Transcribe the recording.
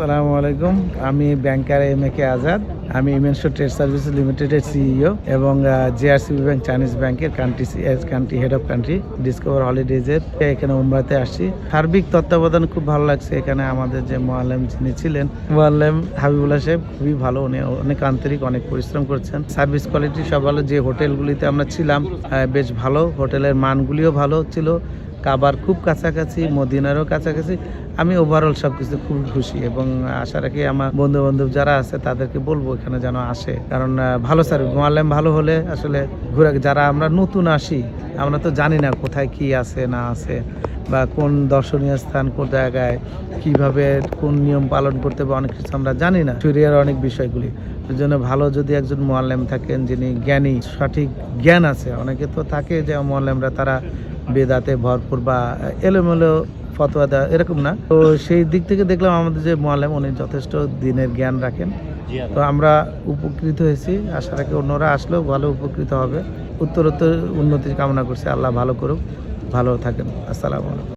আসসালামু আলাইকুম। আমি banker M A K Azad. আমি ইমেন্সো ট্রেড সার্ভিস লিমিটেডের সিইও এবং জিআরসিবি ব্যাংক চাইনিজ ব্যাংকের country S country head of country discover হলিডেজের এখানে মুম্বাইতে আসছি। সার্বিক তত্ত্বাবধান খুব ভালো লাগছে। এখানে আমাদের যে মোয়াল্লেম যিনি ছিলেন, মোয়াল্লেম হাবিবুল্লাহ সাহেব খুবই ভালো। উনি অনেক আন্তরিক, অনেক পরিশ্রম করছেন। সার্ভিস কোয়ালিটি সব ভালো। যে হোটেলগুলিতে আমরা ছিলাম বেশ ভালো। হোটেলের মানগুলিও ভালো ছিল। কাবার খুব কাছাকাছি, মদিনারও কাছাকাছি। আমি ওভারঅল সব কিছু খুব খুশি এবং আশা রাখি আমার বন্ধু বান্ধব যারা আছে তাদেরকে বলব এখানে যেন আসে। কারণ ভালো সার্ভিস মোয়াল্লাম ভালো হলে আসলে ঘুরে যারা আমরা নতুন আসি, আমরা তো জানি না কোথায় কি আছে, না আছে, বা কোন দর্শনীয় স্থান, কোন জায়গায়, কীভাবে কোন নিয়ম পালন করতে হবে, অনেক কিছু আমরা জানি না। শরীরের অনেক বিষয়গুলি। ওই জন্য ভালো যদি একজন মোয়াল্লেম থাকেন যিনি জ্ঞানী, সঠিক জ্ঞান আছে, অনেকে তো থাকে যে মোয়াল্লেমরা তারা বেদাতে ভরপুর বা এলোমেলো ফতোয়া দেওয়া এরকম না। তো সেই দিক থেকে দেখলাম আমাদের যে মোয়ালেম উনি যথেষ্ট দিনের জ্ঞান রাখেন। তো আমরা উপকৃত হয়েছি। আশা রাখি অন্যরা আসলেও ভালো উপকৃত হবে। উত্তরোত্তর উন্নতির কামনা করছি। আল্লাহ ভালো করুক। ভালো থাকেন। আসসালামু আলাইকুম।